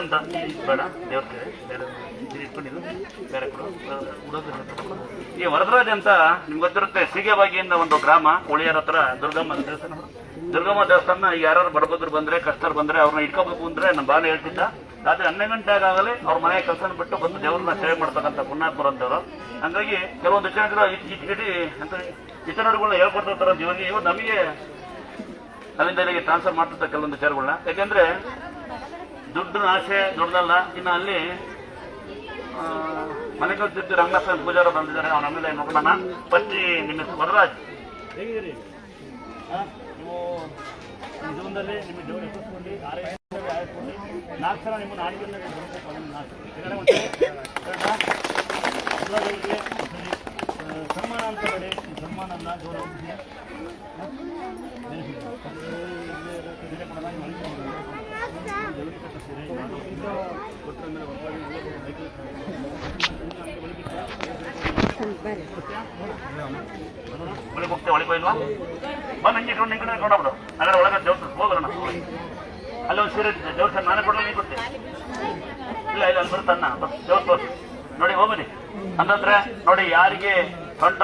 ಅಂತ. ಬೇಡ ಈ ವರದರಾಜ ಅಂತ ನಿಮ್ಗೆ ಗೊತ್ತಿರುತ್ತೆ, ಸೀಗೆಬಾಗಿಯಿಂದ ಒಂದು ಗ್ರಾಮ, ಕೋಳಿಯರ ಹತ್ರ ದುರ್ಗಮ್ಮ ದೇವಸ್ಥಾನ ದುರ್ಗಮ್ಮ ದೇವಸ್ಥಾನ ಯಾರು ಬಡಬದ್ರು ಬಂದ್ರೆ, ಕಷ್ಟರು ಬಂದ್ರೆ ಅವ್ರನ್ನ ಇಟ್ಕೋಬೇಕು ಅಂದ್ರೆ ನಮ್ಮ ಬಾಲ ಹೇಳ್ತಿದ್ದ. ರಾತ್ರಿ ಹನ್ನೆರಡು ಗಂಟೆ ಆಗಾಗಲೇ ಅವ್ರ ಮನೆ ಕೆಲಸ ಬಿಟ್ಟು ಬಂದು ದೇವ್ರನ್ನ ಸೇವೆ ಮಾಡ್ತಕ್ಕಂಥ ಪುಣ್ಯಾತ್ಮರು ಅಂತವ್ರು ಹಂಗಾಗಿ ಕೆಲವೊಂದು ಜನಗಳು ಇಡೀ ಅಂತ ಇತರಗಳನ್ನ ಹೇಳ್ಕೊಡ್ತಿರ್ತಾರ ಜೀವನಿಗೆ ಇವ್ರು ನಮಗೆ ಅಲ್ಲಿಂದ ಇಲ್ಲಿಗೆ ಟ್ರಾನ್ಸ್ಫರ್ ಮಾಡ್ತಿರ್ತಾರೆ ಕೆಲವೊಂದು ವಿಚಾರಗಳನ್ನ ಯಾಕೆಂದ್ರೆ ದುಡ್ಡು ಆಸೆ ದೊಡ್ಡದಲ್ಲ ಇನ್ನು ಅಲ್ಲಿ ಮನೆ ಕಲ್ತಿದ್ದು ರಂಗನಾಥ ಪೂಜಾರ ಬಂದಿದ್ದಾರೆ ಅವನ ಆಮೇಲೆ ನೋಡೋಣ ಪತ್ನಿ ನಿಮ್ಮ ಹೆಸರು ವರರಾಜ್ ಜೀವನದಲ್ಲಿ ನಿಮ್ಮ ಆಯ್ಕೊಂಡು ನಾಲ್ಕು ಅಂತ ಬೇಡಿ ಈ ಒಳಗೆ ಹೋಗ್ತೇವೆ, ಒಳಗೆ ಇಲ್ವಾ ಬಂದು ನಂಗೆ ಇಟ್ಕೊಂಡು ಒಳಗೆ ದೇವಸ್ಥಾನ ಹೋಗೋಣ ಅಲ್ಲಿ ಒಂದು ಸೀರೆ ದೇವಸ್ಥಾನ ನಾನೇ ನೀನು ಕೊಡ್ತೀನಿ ಇಲ್ಲ ಇಲ್ಲ, ಅಲ್ಲಿ ಬರ್ತಾನ ತೋರಿಸಿ ನೋಡಿ ಹೋಗ್ಬನ್ನಿ ಅಂತಂದ್ರೆ ನೋಡಿ, ಯಾರಿಗೆ ಸೊಂಟ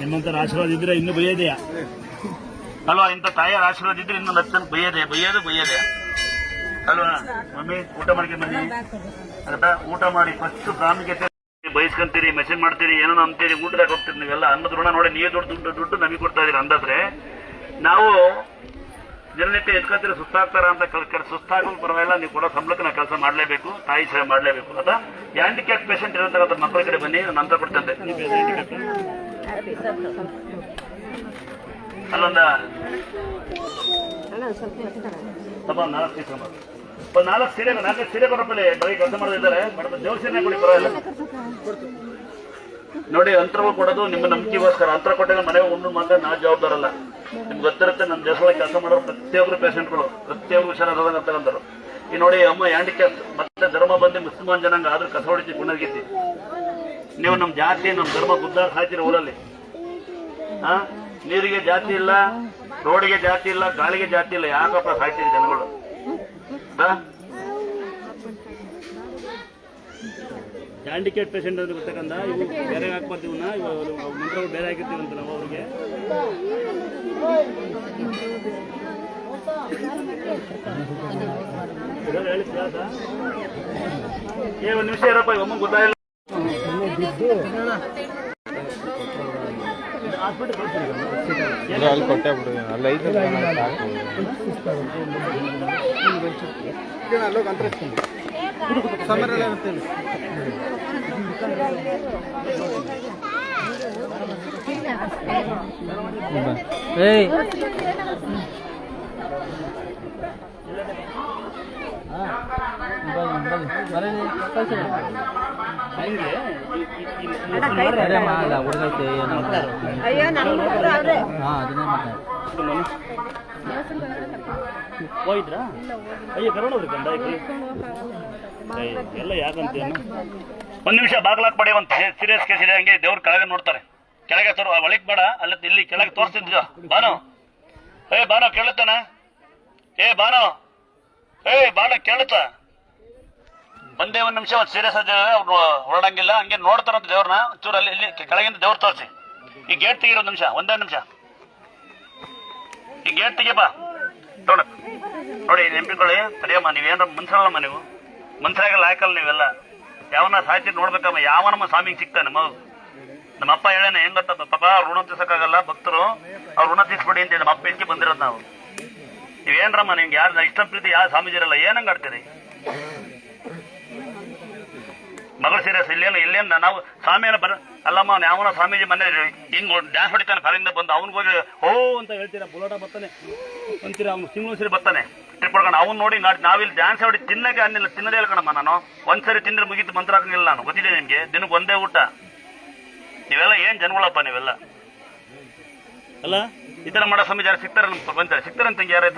ನಿಮ್ಮಂತರ ಆಶೀರ್ವಾದ ಇದ್ರೆ ಇನ್ನು ಬೈಯದೆಯಾ? ಅಲ್ವಾ, ಇಂಥ ತಾಯಿಯ ಆಶೀರ್ವಾದ ಇದ್ರೆ ಇನ್ನು ಹತ್ತು ಬೈಯದೆ, ಬೈಯೋದು ಬೈಯದೆ. ಅಲ್ವಾ, ಮಮ್ಮಿ, ಊಟ ಮಾಡ್ಕೊಂಡು ಬನ್ನಿ. ಆಯ್ತಾ ಊಟ ಮಾಡಿ ಫಸ್ಟ್ ಪ್ರಾಮುಖ್ಯತೆ ಬಯಸ್ಕೊಂತೀರಿ ಮೆಸೇಜ್ ಮಾಡ್ತೀರಿ, ಏನೋ ಅಂತೀರಿ ಊಟದಾಗ ಹೋಗ್ತೀರಿ ನೀವೆಲ್ಲ. ಅನ್ನದ ಋಣ ನೋಡಿ, ನೀವೇ ದುಡ್ಡು ದುಡ್ಡು ದುಡ್ಡು ನಮಗೆ ಕೊಡ್ತಾ ಇದೀರಿ. ಅಂದಾದ್ರೆ, ನಾವು ದಿನನಿತ್ಯ ಎದ್ಕೊಂತೀರಿ ಸುಸ್ತಾಗ್ತಾರ ಅಂತ ಕೆಲ ಸುಸ್ತಾಗೋ ಸುಸ್ತಾಗೋದು ಪರವಾಗಿಲ್ಲ ನೀವು ಕೊಡೋ ಸಂಬಳಕ್ಕೆ ನಾವು ಕೆಲಸ ಮಾಡಲೇಬೇಕು, ತಾಯಿ ಸೇವೆ ಮಾಡಲೇಬೇಕು. ಅದ ಹ್ಯಾಂಡಿಕ್ಯಾಪ್ ಪೇಷಂಟ್ ಇರತಕ್ಕಂಥ ಮಕ್ಕಳ ಕಡೆ ಬನ್ನಿ, ನಾನು ನಂತರ ಕೊಡ್ತಂತೆ ಅಲ್ಲೊಂದ ಸ್ವಲ್ಪ ನಾಲ್ಕು ತಗೊಂಬಾ. ಒಂದು ನಾಲ್ಕು ಸೀರೆ ನಾಲ್ಕು ಸೀರೆ ಕೊಡಪ್ಪಲ್ಲಿ ಬರೀ ಕೆಲಸ ಮಾಡೋದಿದ್ದಾರೆ ಬಟ್ ದೇವ್ರ ಸೀರೆ ಕೊಡಿ, ಪರವಾಗಿಲ್ಲ. ನೋಡಿ ಅಂತರವು ಕೊಡೋದು ನಿಮ್ಮ ನಂಬಿಕೆಗೋಸ್ಕರ. ಅಂತರ ಕೊಟ್ಟಾಗ ಮನೆಗೆ ಉಂಡು ಮಾತ್ರ ನಾ ಜವಾಬ್ದಾರಲ್ಲ. ನಿಮ್ಗೆ ಗೊತ್ತಿರುತ್ತೆ ನಮ್ಮ ದೇಶದೊಳಗೆ ಕೆಲಸ ಮಾಡೋ ಪ್ರತಿಯೊಬ್ಬರು ಪೇಷಂಟ್ಗಳು ಪ್ರತಿಯೊಬ್ಬರು ಹುಷಾರಾದಾಗ ಅಂತಂದರು ಈ ನೋಡಿ ಅಮ್ಮ ಹ್ಯಾಂಡಿಕ್ಯಾಪ್ ಮತ್ತೆ ಧರ್ಮ ಬಂದು ಮುಸ್ಲಿಮಾನ್ ಜನಾಂಗ ಆದ್ರೂ ಕಸ ಹೊಡಿತಿ ಗುಣಗಿತಿ ನೀವು ನಮ್ಮ ಜಾತಿ ನಮ್ಮ ಧರ್ಮ ಗುದ್ದಾರ ಹಾಕಿರ ಊರಲ್ಲಿ? ಹಾ ನೀರಿಗೆ ಜಾತಿ ಇಲ್ಲ, ರೋಡಿಗೆ ಜಾತಿ ಇಲ್ಲ, ಗಾಳಿಗೆ ಜಾತಿ ಇಲ್ಲ, ಯಾಕಪ್ಪ ಸಾಯ್ತೀರಿ ಜನಗಳು? ಹ್ಯಾಂಡಿಕ್ಯಾಪ್ ಪೇಷಂಟ್ ಅಂತ ಗೊತ್ತಕ್ಕಂದ? ಇವು ಬೇರೆ ಹಾಕ್ಬಾರ್ದು ಇವನ್ನ ಇವು ಮಂತ್ರಗಳು ಬೇರೆ ಅಂತ ನಾವು ಅವ್ರಿಗೆ? ಏ ಒಂದು ನಿಮಿಷ ಇರಪ್ಪ ಇವಮ್ಮ ಗೊತ್ತಾಗಿಲ್ಲ ಅಲ್ಲಿ ಕೊಟ್ಟೆ ಬಿಡು ಅಲ್ಲಿ ಐದು ಸಾಕು. ಅಂತ ಹಂಗೆ ಅದೇ ಮಾಡಲ್ಲ ಹುಡುಗೈತೆ ಹಾಂ ಅದನ್ನೇ ಮಾತಾಡ ಹೋಗಿದ್ರಾ? ಅಯ್ಯೋ ಕರೋಣ ಗಂಡ ಎಲ್ಲ ಯಾಕಂತ ಒಂದ್ ನಿಮಿಷ ಬಾಗ್ಲಾಕ್ ಪಡಿ ಒಂದು ಸೀರಿಯಸ್ ಕೇಸ್ ಇದೆ, ಹಂಗೆ ದೇವ್ರ ಕೆಳಗೆ ನೋಡ್ತಾರೆ. ಕೆಳಗೆ ತೋರು ಒಳಗ್ ಬೇಡ, ಅಲ್ಲ ಇಲ್ಲಿ ಕೆಳಗೆ ತೋರಿಸ್ತಿದ್ದ ಬಾನು. ಏ, ಬಾನು, ಕೇಳುತ್ತಾನ? ಏ, ಬಾನು. ಏ, ಬಾನು, ಕೇಳುತ್ತ? ಒಂದೇ ಒಂದ್ ನಿಮಿಷ, ಒಂದು ಸೀರಿಯಸ್ ಆದ ಅವ್ರು ಹೊರಡಂಗಿಲ್ಲ, ಹಂಗೆ ನೋಡ್ತಾರಂತ ದೇವ್ರನ್ನ ಚೂರು ಅಲ್ಲಿ ಇಲ್ಲಿ ಕೆಳಗಿಂದ ದೇವ್ರ ತೋರಿಸಿ. ಈ ಗೇಟ್ ತೆಗಿರೋ ನಿಮಿಷ, ಒಂದೇ ನಿಮಿಷ. ಈ ಗೇಟ್ ತೆಗಿಯಪ್ಪ. ನೋಡ ನೋಡಿ ನೆಂಪಿಕೊಳ್ಳಿ. ಸರಿಯಮ್ಮ, ನೀವೇನಾರ ಮನ್ಸಲ್ಲಮ್ಮ ನೀವು? ಮನ್ಸಾಗ ಲಾಯಕಲ್ಲ ನೀವೆಲ್ಲ. ಯಾವನ ಸಾಹಿತ್ಯ ನೋಡ್ಬೇಕಮ್ಮ. ಯಾವನಮ್ಮ ಸ್ವಾಮಿಗೆ ಸಿಗ್ತಾನೆ, ಮಗು? ನಮ್ಮ ಅಪ್ಪ ಹೇಳೇನೆ, ಹೆಂಗ ಪಾಪ, ಋಣ ತೀರ್ಸಕ್ಕಾಗಲ್ಲ, ಭಕ್ತರು. ಅವ್ರು ಋಣ ತೀರ್ಸ್ಬಿಡಿ ಅಂತ ನಮ್ಮ ಅಪ್ಪ ಇದಕ್ಕೆ ಬಂದಿರೋದು ನಾವು. ನೀವೇನ್ರಮ್ಮ, ನಿಮ್ಗೆ ಯಾರು, ಇಷ್ಟ ಪ್ರೀತಿ ಯಾರು ಸ್ವಾಮೀಜಿರಲ್ಲ? ಏನಂಗಾಡ್ತೀರಿ ಮಗಳು ಸೀರಿಯಸ್ ಇಲ್ಲೇನು? ಇಲ್ಲೇನು? ನಾವು ಸ್ವಾಮಿಯನ್ನ ಬರ ಅಲ್ಲಮ್ಮ, ಅವ್ನು ಸ್ವಾಮೀಜಿ ಮನೆ ಹಿಂಗ್ ಡ್ಯಾನ್ಸ್ ಹೊಡಿತಾನೆ ಫಾರಿಂದ ಬಂದು ಅವ್ನಿಗೆ ಹೋಗಿ ಓ ಅಂತ ಹೇಳ್ತೀರಾ? ಬುಲಾಟ ಬರ್ತಾನೆ. ಅಂತೀರ? ಅವ್ನು ಸಿಂಗಲ್ ಸೀರೆ ಬರ್ತಾನೆ. ಟ್ರಿಪ್ ಹೊಡ್ಕೊಂಡು ಅವ್ನು ನೋಡಿ ನಾವಿಲ್ಲಿ ಡ್ಯಾನ್ಸ್ ಹೊಡಿ ತಿನ್ನಕ್ಕೆ ಅನ್ನಿಲ್ಲ. ತಿನ್ನದೇ ಇಲ್ಲ ಕಣಮ್ಮ ನಾನು. ಒಂದ್ಸರಿ ತಿಂದ್ರೆ ಮುಗಿತು, ಮಂತ್ರ ಹಾಕಂಗಿಲ್ಲ ನಾನು. ಗೊತ್ತಿದೆ ನಿಮಗೆ? ದಿನಕ್ಕೆ ಒಂದೇ ಊಟ. ನೀವೆಲ್ಲ ಏನ್ ಜನಗಳಪ್ಪ ನೀವೆಲ್ಲ? ಅಲ್ಲ? ಈ ಥರ ಮಾಡೋ ಸ್ವಾಮಿ ಯಾರು ಸಿಗ್ತಾರೆ ನಮ್ಮ ಬಂತಾರೆ. ಸಿಗ್ತಾರೆ ಅಂತ ಯಾರ ಈ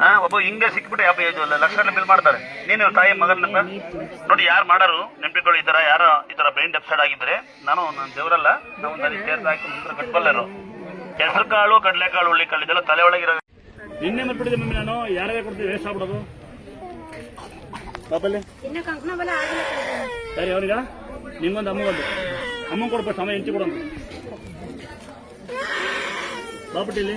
ಹಾ ಒಬ್ಬ ಹಿಂಗೆ ಸಿಕ್ಬಿಟ್ಟು ಯಾವ ಇದು ಅಲ್ಲ ಲಕ್ಷ ಬಿಲ್ ಮಾಡ್ತಾರೆ. ನೀನು ತಾಯಿ ಮಗನ ನೋಡಿ ಯಾರು ಮಾಡಾರು? ನೆನಪಿಗಳು ಈ ತರ ಯಾರೋ ಈ ತರ ಬ್ರೈನ್ ಡೆಪ್ಸೈಡ್ ಆಗಿದ್ರೆ ನಾನು ನನ್ನ ದೇವರಲ್ಲ ನಾವು ನನಗೆ ಕಾಳು ಹಾಕಿ ಮುಂದೆ ಕಟ್ಬಲ್ಲರು. ಹೆಸರು ಕಾಳು ಕಡಲೆಕಾಳು ಹುಳ್ಳಿಕಾಳು ಇದೆಲ್ಲ ತಲೆ ಒಳಗಿರೋ ನಿನ್ನೆ ಮರ್ಬಿಟ್ಟಿದೆ ಮಮ್ಮಿ ನಾನು? ಯಾರೇ ಕೊಡ್ತೀವಿ ವೇಸ್ಟ್ ಆಗ್ಬಿಡೋದು? ಆಗಿಲ್ಲ ಸರಿ ಅವನಿಗ? ನಿಮ್ಗೊಂದು ಅಮ್ಮಗೊಂದು ಅಮ್ಮ ಕೊಡ್ಬೇಕು ಸಮಯ ಹೆಂಚಿ ಕೊಡೋದು ಬಾಪಟ್ಟಿಲಿ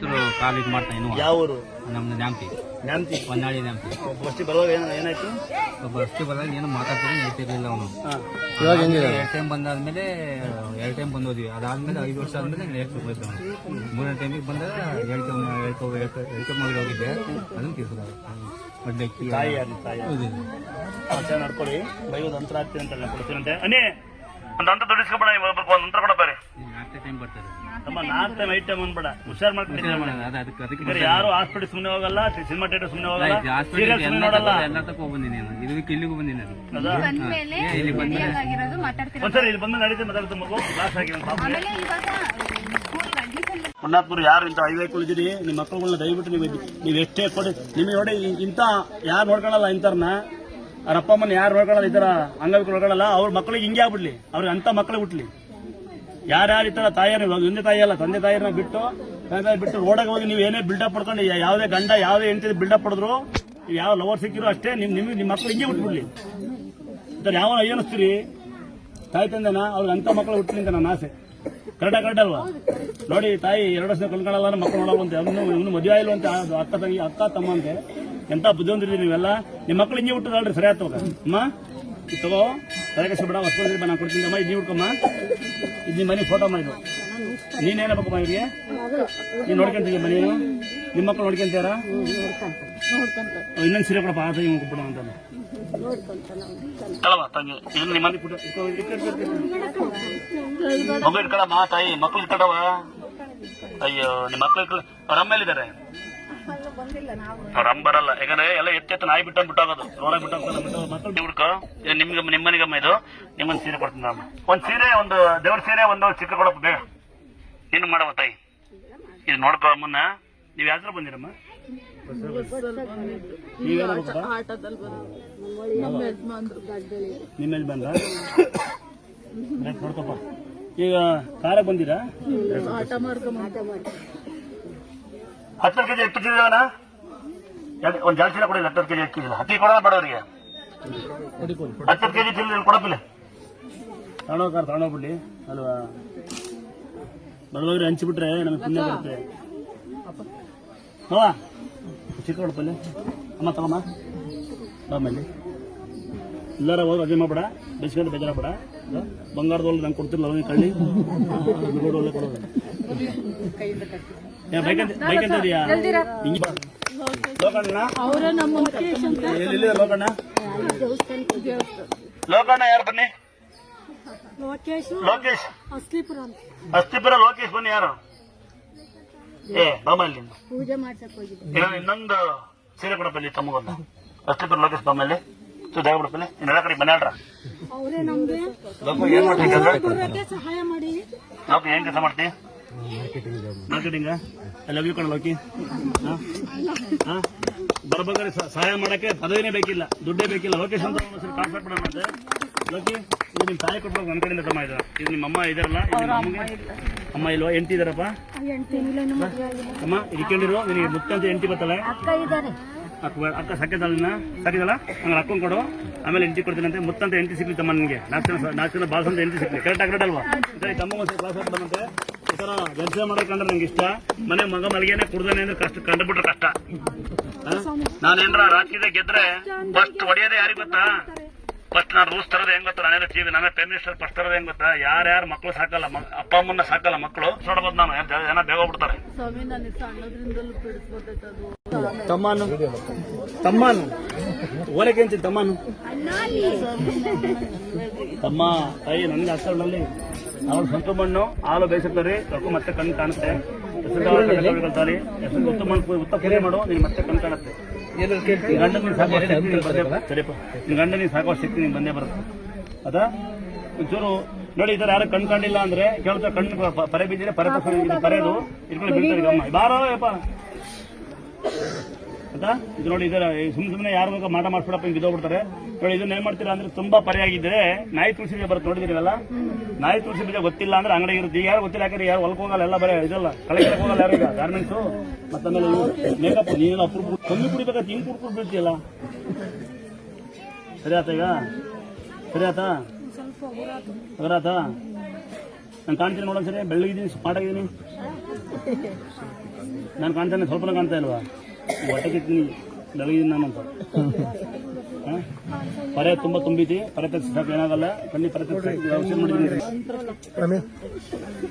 ಒಂಚೂರು ಕಾಲು ಇದು ಮಾಡ್ತಾ ಇನ್ನು ಯಾವ ಊರು ನಮ್ದು ನ್ಯಾಮ್ತಿ ನ್ಯಾಮ್ತಿ ಹೊನ್ನಾಳಿ ನ್ಯಾಮ್ತಿ ಬಸ್ಟಿ ಬರುವಾಗ ಏನ ಏನಾಯ್ತು? ಒಬ್ಬ ಬರುವಾಗ ಏನು ಮಾತಾಡ್ತೀನಿ ಹೇಳ್ತಿರ್ಲಿಲ್ಲ ಅವನು. ಇವಾಗ ಎರಡು ಟೈಮ್ ಬಂದಾದ್ಮೇಲೆ ಎರಡು ಟೈಮ್ ಬಂದೋದ್ವಿ. ಅದಾದ್ಮೇಲೆ ಐದು ವರ್ಷ ಆದ್ಮೇಲೆ ಹೇಳ್ತು ಹೋಯ್ತು ಅವನು ಮೂರನೇ ಟೈಮಿಗೆ ಬಂದಾಗ ಹೇಳ್ಕೊ ಹೇಳ್ಕೊ ಹೇಳ್ಕೊ ಹೇಳ್ಕೊ ಮಗಳು ಹೋಗಿದ್ದೆ. ಅದನ್ನು ತೀರ್ಸಿದಾಗ ಒಡ್ಲೆಕ್ಕಿ ತಾಯಿ ನಡ್ಕೊಳ್ಳಿ. ಬೈಯೋದು ಅಂತರ ಆಗ್ತೀನಿ ಅಂತ ಕೊಡ್ತೀನಿ ಅಂತೆ. ಅನ್ನೇ ಒಂದು ಅಂತ ದುಡಿಸ್ಕೊಬೇಡ ಒಂದು ಅಂತರ ಕೊಡಪ್ಪ ರೀ. ಟೈಮ್ ಬರ್ತಾರೆ ತಮ್ಮ ನಾಲ್ಕು ಟೈಮ್ ಐದು ಟೈಮ್ ಅಂದ್ಬೇಡ ಹುಷಾರ್ ಮಾಡ್ಕೊಂಡು ಯಾರು ಹಾಸ್ಪಿಟಲ್ ಸುಮ್ಮನೆ ಹೋಗಲ್ಲ ಸಿನಿಮಾ ಥಿಯೇಟರ್ ಸುಮ್ಮನೆ ಹೋಗಲ್ಲ ಹಾಸ್ಪಿಟಲ್ ಸೀರಿಯಲ್ ಸುಮ್ಮನೆ ನೋಡಲ್ಲ. ಎಲ್ಲ ತಕ್ಕ ಬಂದಿನಿ ನಾನು. ಇದಕ್ಕೆ ಇಲ್ಲಿಗೂ ಬಂದಿನಿ ನಾನು. ಹೌದಾ? ಬಂದ್ಮೇಲೆ ಇಲ್ಲಿ ಬಂದ್ಮೇಲೆ. ಒಂದ್ಸರಿ ಇಲ್ಲಿ ನಡೀತೆ ಮಾತಾಡ್ತಾ ಮಗು. ಯಾರು ಇಂಥ ಹೈವೇಗಳಿದ್ದೀರಿ ನಿಮ್ಮ ಮಕ್ಕಳುಗಳನ್ನ ದಯವಿಟ್ಟು ನೀವು ನೀವು ಎಷ್ಟೇ ಕೊಡಿ. ನಿಮಗೆ ನೋಡಿ ಇಂಥ ಯಾರು ನೋಡ್ಕೊಳಲ್ಲ ಇಂಥವ್ರನ್ನ? ಅವ್ರ ಅಪ್ಪ ಅಮ್ಮನ ಯಾರು ನೋಡ್ಕೊಳಲ್ಲ ಈ ಥರ ಅಂಗವಿಕಲು ನೋಡ್ಕೊಳಲ್ಲ ಅವ್ರ ಮಕ್ಕಳಿಗೆ ಹಿಂಗೆ ಆಗ್ಬಿಡ್ಲಿ. ಅವ್ರಿಗೆ ಅಂಥ ಮಕ್ಕಳು ಹುಟ್ಲಿ. ಯಾರ್ಯಾರು ಯಾರು ಥರ ತಾಯಿಯರು ಇವಾಗ ಹಿಂದೆ ತಾಯಿ ಅಲ್ಲ, ತಂದೆ ತಾಯಿಯನ್ನ ಬಿಟ್ಟು, ತಂದೆ ತಾಯಿ ಬಿಟ್ಟು ರೋಡಾಗ ಹೋಗಿ ನೀವು ಏನೇ ಬಿಲ್ಡಪ್ ಪಡ್ಕೊಂಡು ಯಾವುದೇ ಗಂಡ, ಯಾವುದೇ ಹೆಂಡತಿ ಬಿಲ್ಡಪ್ ಪಡೆದ್ರು ಯಾವ ಲವರ್ ಸಿಕ್ಕಿರೋ ಅಷ್ಟೇ, ನಿಮ್ ನಿಮಗೆ ನಿಮ್ಮ ಮಕ್ಳು ಹಿಂಗೆ ಹುಟ್ಬಿಡ್ಲಿ. ಸರ್ ಯಾವ ಏನಿಸ್ತೀರಿ? ತಾಯಿ ತಂದೆನ? ಅವ್ರಿಗೆ ಅಂಥ ಮಕ್ಕಳು ಹುಟ್ಟಲಿ ಅಂತ ನನ್ನ ಆಸೆ. ಕರೆಕ್ಟಾ ಕರೆಕ್ಟ್ ಅಲ್ವಾ? ನೋಡಿ, ತಾಯಿ ಎರಡು ವರ್ಷ ಕಲ್ಕೊಳ್ಳಲ್ಲ ಮಕ್ಕಳು ನೋಡಲ್ಲ ಅವನು ಇವನು ಮದುವೆ ಆಗಿಲ್ಲ ಅಂತ ಅಕ್ಕ ತಂಗಿ ಅಕ್ಕ ತಮ್ಮ ಅಂತೆ. ಎಂತ ಬುದ್ಧಿವಂತರಿದ್ದೀರಿ ನೀವೆಲ್ಲ? ನಿಮ್ಮ ಮಕ್ಕಳು ಹಿಂಗೆ ಹುಟ್ಟದಲ್ರಿ ಸರಿ ಆಯ್ತು ಅಮ್ಮ? ಇದು ತಗೋ ಬಿಡ ಹೊಸ್ಕೊಂಡ್ರಿ ನಾನು ಕೊಡ್ತೀನಿ. ಅಮ್ಮ, ಇದು ಹುಡ್ಕಮ್ಮ ಇದು ನಿಮ್ಮ ಮನೆ ಫೋಟೋ ಇದು ನೀನೇನಬೇಕಮ್ಮ ಇವ್ರಿಗೆ? ನೀನು ನೋಡ್ಕೊಂತೀವಿ ಮನೆ ನಿಮ್ಮ ಮಕ್ಕಳು ನೋಡ್ಕೊಂತಾರ ಇನ್ನೊಂದು ಸೀರೆ ಕೊಡಪ್ಪ ಆ ತಂಗಿ ಕೊಟ್ಬಿಡ ಅಂತ ನಿಮ್ಮ. ಮಗು ಇಟ್ಕೊಳಮ್ಮ, ತಾಯಿ. ಮಕ್ಳು ಇಟ್ಕೊಳವ ಅಯ್ಯೋ ನಿಮ್ಮ ಮಕ್ಳು ಇಟ್ಕೊಳ್ಳ ಅವ್ರ ಅಮ್ಮ ಎಲ್ಲಿದ್ದಾರೆ? ಅವ್ರ ಬರಲ್ಲ. ಯಾಕಂದ್ರೆ ಎಲ್ಲ ಎತ್ತೆತ್ತು ನಾಯಿ ಬಿಟ್ಟ ಬಿಟ್ಟಾಗೋದು. ರೋಡಾಗ ಬಿಟ್ಟು ಮಕ್ಕಳು ಇದು ನಿಮ್ಗೆ ನಿಮ್ಮ ಮನೆಗಮ್ಮ ಇದು. ನಿಮ್ಮೊಂದು ಸೀರೆ ಕೊಡ್ತೀನಿ ಅಮ್ಮ ಒಂದು ಸೀರೆ ಒಂದು ದೇವ್ರ ಸೀರೆ ಒಂದು ಚಿಕ್ಕ ಕೊಡಪ್ಪ ಬೇಗ. ಏನು ಮಾಡವ ತಾಯಿ. ಇದು ನೋಡ್ಕೊ ಅಮ್ಮನ್ನ. ನೀವು ಯಾವ್ದ್ರ ಬಂದಿರಮ್ಮ? ನೀವೇನ ನಿಮ್ಮ ಯಜಮಾನ್ರ? ಆಯ್ತು, ನೋಡ್ಕೊಪ್ಪ. ಈಗ ಕಾರ ಬಂದಿರಾ? ಹತ್ತು ಕೆಜಿ ಎಕ್ಕಿದ್ದೀವನ ಒಂದು ಜಾಸ್ತಿ ಚೀಲ ಕೊಡಿ ಹತ್ತು ಕೆಜಿ ಎಕ್ಕಿದಿಲ್ಲ ಹತ್ತಿ ಕೊಡೋಣ ಬಡವರಿಗೆ. ಹತ್ತು ಕೆಜಿ ಚೀಲ ಕೊಡಪ್ಪಿಲ್ಲ ತಗೊಂಡೋಗಾರ ತಗೊಂಡೋಗ್ಬಿಡ್ಲಿ ಅಲ್ವಾ? ಬಡವರಿಗೆ ಹಂಚಿಬಿಟ್ರೆ ನಮಗೆ ಪುಣ್ಯ ಬರುತ್ತೆ. ಹವಾ ಚಿಕ್ಕ ಕೊಡಪ್ಪಲ್ಲಿ ಅಮ್ಮ ತಗೊಮ್ಮ ಬಾಮಲ್ಲಿ ಎಲ್ಲಾರ ಹೋಗಿ ಅದೇ ಮಾಡ್ಬೇಡ ಬೇಜಾರ ಬೇಡ ಬಂಗಾರದೊಳಗೆ ನಂಗೆ ಕೊಡ್ತಿರಲ್ಲ ಅವನಿಗೆ ಕಳ್ಳಿ. ಒಳ್ಳೆ ಒಳ್ಳೆ ಲೋಕಣ್ಣ? ಯಾರು ಬನ್ನಿ? ಲೋಕೇಶ್ ಅಸ್ತಿಪುರ ಲೋಕೇಶ್ ಬನ್ನಿ ಯಾರು? ಏ ಬಾಮಲ್ಲಿ ಪೂಜೆ ಇನ್ನೊಂದು ಸೀರೆ ಕೊಡಪ್ಪಲ್ಲಿ ತಮ್ಮಗೊಂದು. ಅಸ್ತಿಪುರ ಲೋಕೇಶ್ ಬಾಮಲ್ಲಿ ಜಾಗ ಬಿಡಪ್ಪಲ್ಲಿ ಇನ್ನೆಲ್ಲ ಕಡೆ ಲೋಕ ಏನ್ ಮಾಡ್ತೀವಿ ಬರೋಕೆ ಸಹಾಯ ಮಾಡಿ. ಲೋಕ ಏನ್ ಕೆಲಸ ಮಾಡ್ತಿ? ಮಾರ್ಕೆಟಿಂಗ್ ಲವ್ ಯು ಕಣ ಲೋಕಿ? ಬರ್ಬೇಕಾದ್ರೆ ಸಹಾಯ ಮಾಡಕ್ಕೆ ಪದವಿನೇ ಬೇಕಿಲ್ಲ, ದುಡ್ಡೇ ಬೇಕಿಲ್ಲ. ಲೋಕೇಶ್ ಅಂತ ಕಾನ್ಸೆಪ್ಟ್ ಮಾಡಿದೆ ಲೋಕಿ, ಇದು ನಿಮ್ಮ ತಾಯಿ ಕೊಟ್ಬೇಕು ನನ್ನ ಕಡೆಯಿಂದ ತಮ್ಮ ಇದು. ಇದು ನಿಮ್ಮ ಅಮ್ಮ ಇದಾರಲ್ಲ ಅಮ್ಮ ಇಲ್ವಾ? ಎಂಟಿ ಇದಾರಪ್ಪ? ಅಮ್ಮ ಇಟ್ಕೊಂಡಿರೋ ನಿನಗೆ ಮುತ್ತಂತ ಎಂಟಿ ಬರ್ತಲ್ಲ ಅಕ್ಕ ಸಾಕಿದಲ್ಲ ಸಾಕಿದಲ್ಲ ಹಂಗೆ ಅಕ್ಕಂಗೆ ಕೊಡು. ಆಮೇಲೆ ಎಂಟಿ ಕೊಡ್ತೀನಂತೆ ಮುತ್ತಂತ ಎಂಟಿ ಸಿಗ್ಲಿ ತಮ್ಮ ನಿಮಗೆ ನಾಲ್ಕು ಜನ ನಾಲ್ಕು ಜನ ಬಾಸ್ ಎಂಟಿ ಸಿಗ್ಲಿ. ಕರೆಕ್ಟ್ ತಮ್ಮ ಕ್ಲಾಸ್ ಹಾಕ್ಬಿಡಂತೆ ಈ ಥರ ಕೆಲಸ ಮಾಡೋಕೆ ಕಂಡ್ರೆ ನಂಗೆ ಇಷ್ಟ. ಮನೆ ಮಗ ಮಲ್ಗೇನೆ ಕುಡ್ದಾನೆ ಅಂದ್ರೆ ಕಷ್ಟ ಕಂಡುಬಿಟ್ರೆ ಕಷ್ಟ. ನಾನೇನ್ರ ರಾಜಕೀಯದಾಗ ಗೆದ್ರೆ ಫಸ್ಟ್ ಹೊಡೆಯೋದೇ ಯಾರಿಗೆ ಗೊತ್ತಾ? ಫಸ್ಟ್ ನಾನು ರೂಲ್ಸ್ ತರೋದು ಹೆಂಗ್ ಗೊತ್ತಾ? ನಾನೇ ಟಿವಿ ನಾವೇ ಪ್ರೈಮ್ ಮಿನಿಸ್ಟರ್ ಫಸ್ಟ್ ತರೋದು ಹೆಂಗ್ ಗೊತ್ತಾ? ಯಾರ್ಯಾರು ಮಕ್ಕಳು ಸಾಕಲ್ಲ ಅಪ್ಪ ಅಮ್ಮನ್ನ ಸಾಕಲ್ಲ ಮಕ್ಕಳು ನೋಡ್ಬೋದು ನಾನು ಜನ- ಜನ ಬೇಗ ಹೋಗ್ಬಿಡ್ತಾರೆ. ಬಿಡಿಸ್ಕೊಟ್ಟದ್ದು ತಮ್ಮನು. ತಮ್ಮನು. ಓಲಕ್ಕೆ ತಮ್ಮನು. ತಮ್ಮ ತಾಯಿ ನನಗೆ ಅಷ್ಟರಲ್ಲಿ ಅವ್ರು ಸ್ವಂತ ಮಣ್ಣು ಹಾಲು ಬೇಯಿಸುತ್ತಾರೆ. ಕರ್ಕೊಂಡು ಮತ್ತೆ ಕಣ್ಣು ಕಾಣುತ್ತೆ. ಹೆಸರು ತಾಳಿ ಹೆಸರು ಉತ್ತ ಮಣ್ಣು ಉತ್ತ ಪೂಜೆ ಮಾಡು ನೀನು ಮತ್ತೆ ಕಣ್ಣು ಕಾಣುತ್ತೆ. ನಿನ್ ಗಂಡ ನೀನು ಬರುತ್ತೆ. ಸರಿಯಪ್ಪ ನಿನ್ ಗಂಡ ನೀನು ಸಾಕುವ ಶಕ್ತಿ ನಿನ್ಗೆ ಬಂದೇ ಬರುತ್ತೆ. ಅದಾ? ಒಂಚೂರು ನೋಡಿ ಈ ಥರ ಯಾರು ಕಣ್ ಕಂಡಿಲ್ಲ ಅಂದ್ರೆ ಕೇಳ್ತಾರೆ ಕಣ್ಣು ಪರೆ ಬಿದ್ದಿದೆ ಪರೆ ಪರೆದು ಇಟ್ಕೊಂಡು ಬೀಳ್ತಾರೆ ಈಗ ಅಮ್ಮ ಬಾರೋ ಯಪ್ಪ. ಆಯ್ತಾ ಇದು ನೋಡಿ, ಇದರ ಸುಮ್ಮನೆ ಸುಮ್ಮನೆ ಯಾರು ಮಾಟ ಮಾಡಿಸ್ಬಿಡಪ್ಪ, ಹಿಂಗೆ ಬಿದ್ದೋಗ್ಬಿಡ್ತಾರೆ. ನೋಡಿ ಇದನ್ನ ಏನ್ ಮಾಡ್ತೀರಾ ಅಂದ್ರೆ ತುಂಬಾ ಪರಿ ಆಗಿದ್ರೆ ನಾಯಿ ತುಳಸಿ ಬೀಜ ಬರುತ್ತೆ ನೋಡಿದಿರಲ್ಲ ನಾಯಿ ತುಳಸಿ ಬೀಜ ಗೊತ್ತಿಲ್ಲ ಅಂದ್ರೆ ಅಂಗಡಿ ಇರುತ್ತೆ. ಯಾರು ಗೊತ್ತಿಲ್ಲ, ಯಾಕಂದ್ರೆ ಯಾರು ಹೊಲ್ಕ್ ಹೋಗಲ್ಲ, ಎಲ್ಲ ಬರೇ ಇದಲ್ಲ. ಕಳೆಗೆ ಹೋಗಲ್ಲ ಯಾರು ಈಗ? ಗಾರ್ಮೆಂಟ್ಸು ಮತ್ತೆ ಆಮೇಲೆ ಮೇಕಪ್ ನೀನು ಅಪ್ರೂವ್ ಕಮ್ಮಿ ಕುಡಿಬೇಕಾದ್ರೆ ಹಿಂಗೆ ಕುಡ್ಕೊಂಡು ಬೀಳ್ತೀಯಲ್ಲ? ಸರಿ ಆತ ಈಗ? ಸರಿ ಆತ? ಅದರಾತ ನಾನು ಕಾಣ್ತೀನಿ ನೋಡೋಣ ಸರಿ ಬೆಳ್ಳಗಿದ್ದೀನಿ ಸ್ಮಾರ್ಟ್ ಆಗಿದ್ದೀನಿ ನಾನು ಕಾಣ್ತೇನೆ ಸ್ವಲ್ಪ ಕಾಣ್ತಾ ಇಲ್ವಾ? ಹೊಟ್ಟೆ ಕಿತ್ತೀನಿ ಬೆಳಗಿದ್ದೀನಿ ನಾನು ಅಂತ? ಪರೆ ತುಂಬಾ ತುಂಬಿತಿ ಪರೆ ಸಾಕು ಏನಾಗಲ್ಲ. ಬನ್ನಿ ಪರೆ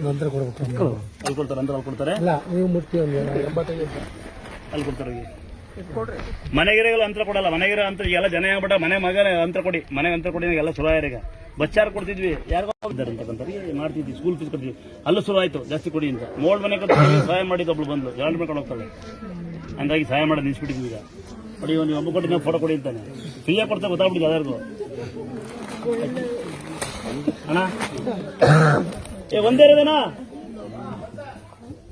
ನಂತರ ಕೊಡ್ಬೇಕು. ಅಲ್ಲಿ ಕೊಡ್ತಾರೆ ಅಂದ್ರೆ ಅಲ್ಲಿ ಕೊಡ್ತಾರೆ? ಅಲ್ಲಿ ಕೊಡ್ತಾರೆ ಈಗ. ಮನೆಗಿರೋ ಅಂತರ ಕೊಡಲ್ಲ. ಮನೆಗಿರ ಅಂತ ಎಲ್ಲ ಜನ ಹೇಳ್ಬಿಟ್ಟ ಮನೆ ಮಗ ಅಂತರ ಕೊಡಿ. ಮನೆ ಅಂತರ ಕೊಡಿ ಎಲ್ಲ ಶುರು ಈಗ. ಬಚ್ಚಾರು ಕೊಡ್ತಿದ್ವಿ. ಯಾರಿಗೋ ಮಾಡ್ತಿದ್ವಿ. ಸ್ಕೂಲ್ ಫೀಸ್ ಕೊಡ್ತೀವಿ ಅಲ್ಲೂ ಶುರು ಆಯ್ತು. ಜಾಸ್ತಿ ಕೊಡಿ ಅಂತ. ಮೋಳ್ ಮನೆ ಸಹಾಯ ಮಾಡಿದ ಒಬ್ಳು ಬಂದು ಎರಡು ಮಾಡ್ಕೊಂಡು ಹೋಗ್ತಾಳೆ. ಹಂಗಾಗಿ ಸಹಾಯ ಮಾಡಿ ನಿಲ್ಸ್ಬಿಟ್ಟಿದ್ವಿ ಈಗ. ನೋಡಿ ನೀವು ಒಬ್ಬ ಕೊಟ್ಟು ಫೋಟೋ ಕೊಡಿ ಅಂತಾನೆ. ಫ್ರೀಯ ಕೊಡ್ತಾ ಗೊತ್ತಾಗ್ಬಿಟ್ಟಿದೆ ಅದರ್ಗು ಅಣ್ಣ? ಏ, ಒಂದೇ ಇರೋದೇನಾ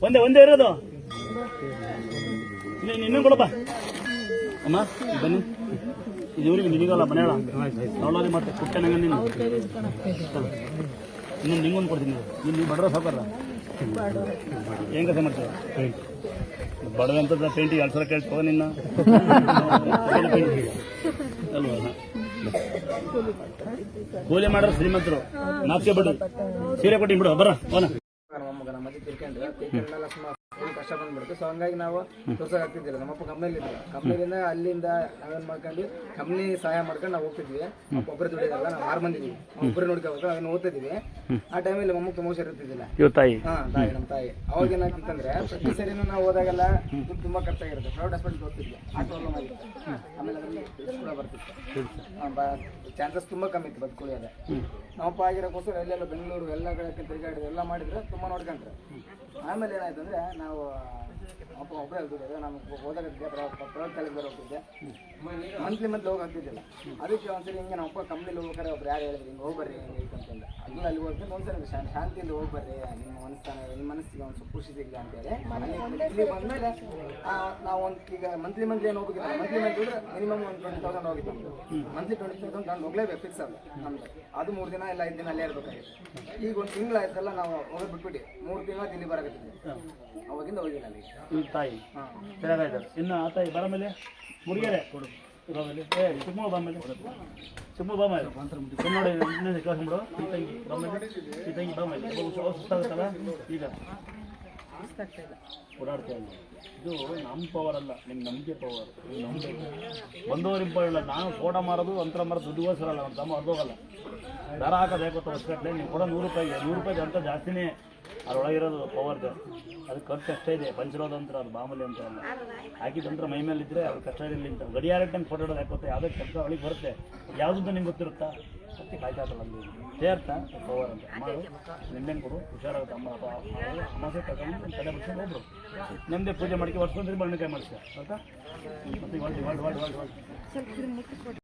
ಒಂದೇ ಒಂದೇ ಇರೋದು? ನೀನು ಕೊಡಪ್ಪ ಅಮ್ಮ ಬನ್ನಿ. ಇದು ಇವ್ರಿಗೆ ನಿನಗಲ್ಲ ಮನೆಯಲ್ಲ ಅವಳಲ್ಲಿ ಮತ್ತೆ ಕುಟ್ಟೆ ನಂಗೆ ನೀನು. ಇನ್ನೊಂದು ನಿಂಗೊಂದು ಕೊಡ್ತೀನಿ ನೀನು. ನೀವು ಬಡ್ರ ಸಾಕಾರ ಏನ್ ಕೆಲಸ ಮಾಡ್ತೀಯ? ಬಡವ ಅಂತ ಪೇಂಟಿಂಗ್ ಎರಡು ಸಲ ಕೇಳ್ತವ ನಿನ್ನ. ಅಲ್ವಾ? ಕೂಲಿ ಮಾಡ್ರ ಶ್ರೀಮಂತರು. ನಾಚಿಕೆ ಬಿಡು ಸೀರೆ ಕೊಟ್ಟಿ ಬಿಡು ಬರ ಹೋನ ನಮ್ಮಗ ನಮ್ಮ ಅಜ್ಜಿ ತಿರ್ಕೊಂಡ್ರೆ ತಿರ್ಕೊಂಡೆಲ್ಲ ಸುಮಾರು full ಕಷ್ಟ ಬಂದ್ಬಿಡ್ತು ಸೊ ಹಂಗಾಗಿ ನಾವು ತೋರ್ಸಕ್ ಆಗ್ತಿದ್ದಿಲ್ಲ. ನಮ್ಮಪ್ಪ ಕಂಪ್ನಿಲಿ ಇದ್ದಿಲ್ಲ ಕಂಪ್ನಿಲಿಂದ ಅಲ್ಲಿಂದ ನಾವೇನ್ ಮಾಡ್ಕೊಂಡು ಕಂಪ್ನಿ ಸಹಾಯ ಮಾಡ್ಕೊಂಡು ನಾವು ಹೋಗ್ತಿದ್ವಿ. ಒಬ್ಬರು ದುಡಿಯೋದಲ್ಲ ನಾವು ಆರು ಮಂದಿ ಇದೀವಿ. ಒಬ್ಬರು ನೋಡ್ಕೋಬೇಕು ಅದನ್ನ ಓದ್ತಿದ್ವಿ ಆ ಟೈಮಲ್ಲಿ ನಮ್ಮ ತುಂಬ ಹುಷಾರ್ ಇರ್ತಿದ್ದಿಲ್ಲ. ಇವ್ ತಾಯಿ. ಹಾ ತಾಯಿ ನಮ್ಮ ತಾಯಿ. ಅವಾಗ ಏನಾಗ್ತಿತ್ತಂದ್ರೆ ಪ್ರತಿ ಸರಿನೂ ನಾವು ಹೋದಾಗೆಲ್ಲ ದುಡ್ಡು ತುಂಬಾ ಖರ್ಚಾಗಿರುತ್ತೆ. ಪ್ರೈವೇಟ್ ಹಾಸ್ಪಿಟಲ್ ಹೋಗ್ತಿದ್ವಿ ಆ ಪ್ರಾಬ್ಲಮ್ ಆಗಿತ್ತು ಆಮೇಲೆ ಅದರಲ್ಲಿ ಕೂಡ ಬರ್ತಿತ್ತು. ಚಾನ್ಸಸ್ ತುಂಬಾ ಕಮ್ಮಿ ಇತ್ತು ಬದುಕುಳಿಯೋದೆ ನಮ್ಮಪ್ಪ ಆಗಿರೋಕ್ಕೋಸ್ಕರ ಎಲ್ಲೆಲ್ಲ ಬೆಂಗಳೂರು ಎಲ್ಲ ಕಡೆ ತಿರುಗಾಡಿದ್ರು ಎಲ್ಲ ಮಾಡಿದ್ರೆ ತುಂಬಾ ನೋಡ್ಕೊಂಡ್ರೆ. ಆಮೇಲೆ ಏನಾಯ್ತು ಅಂದ್ರೆ ನಾವು ಅಪ್ಪ ಒಬ್ಬರೇ ಹೋಗ್ತಿದ್ದೆ ನಾನು ಹೋದಾಗಿದ್ದೆ ಪ್ರೈವೇಟ್ ಕಾಲೇಜ್ ಹೋಗ್ತಿದ್ದೆ ಮಂತ್ಲಿ ಮಂತ್ಲಿ ಹೋಗಿ ಆಗ್ತಿದ್ದಿಲ್ಲ ಅದಕ್ಕೆ ಒಂದ್ಸರಿ ಹಿಂಗೆ ನಮ್ಮ ಅಪ್ಪ ಕಂಪ್ನಿಲಿ ಹೋಗ್ಬೇಕಾರೆ ಒಬ್ರು ಯಾರು ಹೇಳಿದ್ರು ಹಿಂಗೆ ಹೋಗ್ಬರ್ರಿ ಹಿಂಗೆ ಅಂತಂದ. ಅದನ್ನ ಅಲ್ಲಿ ಹೋಗ್ತೀನಿ ಒಂದ್ಸರಿ ಶಾಂತಿಯಿಂದ ಹೋಗ್ಬರ್ರಿ ನಿಮ್ಮ ಮನಸ್ಸಾನ ನಿಮ್ಮ ಮನಸ್ಸಿಗೆ ಒಂದು ಸ್ವಲ್ಪ ಖುಷಿ ಸಿಗಲಿ ಅಂತೇಳಿ ಅಲ್ಲಿ ಇಲ್ಲಿ ಬಂದಮೇಲೆ ನಾವು ಒಂದು ಈಗ ಮಂತ್ಲಿ ಮಂತ್ಲಿ ಏನು ಹೋಗಿಲ್ಲ ಮಂತ್ಲಿ ಮಂತ್ಲಿ ಅಂದ್ರೆ ಮಿನಿಮಮ್ ಒಂದು ಟ್ವೆಂಟಿ ತೌಸಂಡ್ ಹೋಗಿತ್ತು ನಮ್ದು. ಮಂತ್ಲಿ ಟ್ವೆಂಟಿ ತೌಸಂಡ್ ನಾನು ಹೋಗ್ಲೇಬೇಕು ಫಿಕ್ಸ್ ಅದು ನಮ್ದು. ಅದು ಮೂರು ದಿನ ಇಲ್ಲ ಐದು ದಿನ ಅಲ್ಲೇ ಇರ್ಬೇಕಾಗಿತ್ತು. ಈಗ ಒಂದು ತಿಂಗಳಾಯ್ತಲ್ಲ ನಾವು ಹೋಗಿ ಬಿಟ್ಬಿಟ್ಟು ಮೂರು ತಿಂಗಳ ದಿಲ್ಲಿ ಬರಕತ್ತಿದ್ವಿ. ಅವಾಗಿಂದ ಹೋಗಿಲ್ಲ. ಇವ್ ತಾಯಿ. ಚೆನ್ನಾಗಾಯ್ತು? ಇನ್ನು ಆ ತಾಯಿ ಬರ ಮೇಲೆ? ಮುಡಿಗೆರೆ. ಕೊಡು ಬಾ ಮೇಲೆ. ಏ ಚಿಕ್ಕ ಬಾ ಮೇಲೆ. ಚಿಕ್ಕ ಬಾ ಮೇಲೆ. ನೋಡಿ ಇನ್ನೊಂದು ಕೆಲಸ ಮಾಡು ಈ ತಂಗಿ ಬಾಮೇಲೆ ಈ ತಂಗಿ ಬಾಮೇಲೆ ಸುಸ್ತಾಗುತ್ತಲ್ಲ? ಒಬ್ಬ ಸುಸ್ತಾಗುತ್ತಲ್ಲ ಈಗ ಓಡಾಡ್ತಾ ಇಲ್ಲ ಇದು ನಮ್ಮ ಪವರ್ ಅಲ್ಲ ನಿಮ್ಮ ನಂಬಿಕೆ ಪವರ್ ಇದು ನಂಬಿಕೆ ಬಂದವರು ಇಂಪಾರ್ಟೆಂಟ್ ಅಲ್ಲ ನಾನು ಫೋಟೋ ಮಾರೋದು ಅಂತರ ಮಾರೋದು ದುಡ್ಡುಗೋಸ್ಕರ ನಮ್ಮ ತಮ್ಮ ಅರ್ಧೋಗಲ್ಲ ದರ ಗೊತ್ತಾ ಹೊಸ್ಕಟ್ಲೆ ನೀವು ಕೊಡೋ ನೂರು ರೂಪಾಯಿ ನೂರು ರೂಪಾಯಿ ಅಂತ ಜಾಸ್ತಿನೇ ಅದ್ರೊಳಗಿರೋದು ಪವರ್ ಜಾಸ್ತಿ ಅದು ಖರ್ಚು ಅಷ್ಟೇ ಇದೆ ಪಂಚಿರೋದು ಅಂತ ಅದು ಮಾಮೂಲಿ ಅಂತ ಅಲ್ಲ. ಹಾಕಿದಂತ್ರ ಮೈ ಮೇಲೆ ಅದು ಕಷ್ಟ ಇರಲಿ ಅಂತ. ಗಡಿಯಾರ ಟೈಮ್ ಫೋಟೋ ಹಿಡೋದು ಯಾಕೆ ಗೊತ್ತಾ? ಯಾವುದೇ ಕೆಲಸ ಒಳಗೆ ಬರುತ್ತೆ. ಯಾವುದು ನಿಮ್ಗೆ ಗೊತ್ತಿರುತ್ತಾ? ಮತ್ತೆ ಕಾಯ್ತಾತಲ್ಲ ಸೇರ್ತಾ ಪವರ್ ಅಂತ. ಮಾಡು ನಿಂಬೆನ್ ಕೊಡು ಹುಷಾರಾಗುತ್ತೆ ಅಮ್ಮ ಅಪ್ಪ ಅಮಾಸೆ ತಗೊಂಡು ತಲೆ ಬಿಡ್ಸ್ಕೊಂಡು ಪೂಜೆ ಮಾಡ್ಕೊಂಡು ವರ್ಷಕೊಂಡ್ರಿ ಬಣ್ಣಕಾಯಿ ಮಾಡಿಸ್ತಾರೆ ಆಯ್ತಾ? ಮತ್ತೆ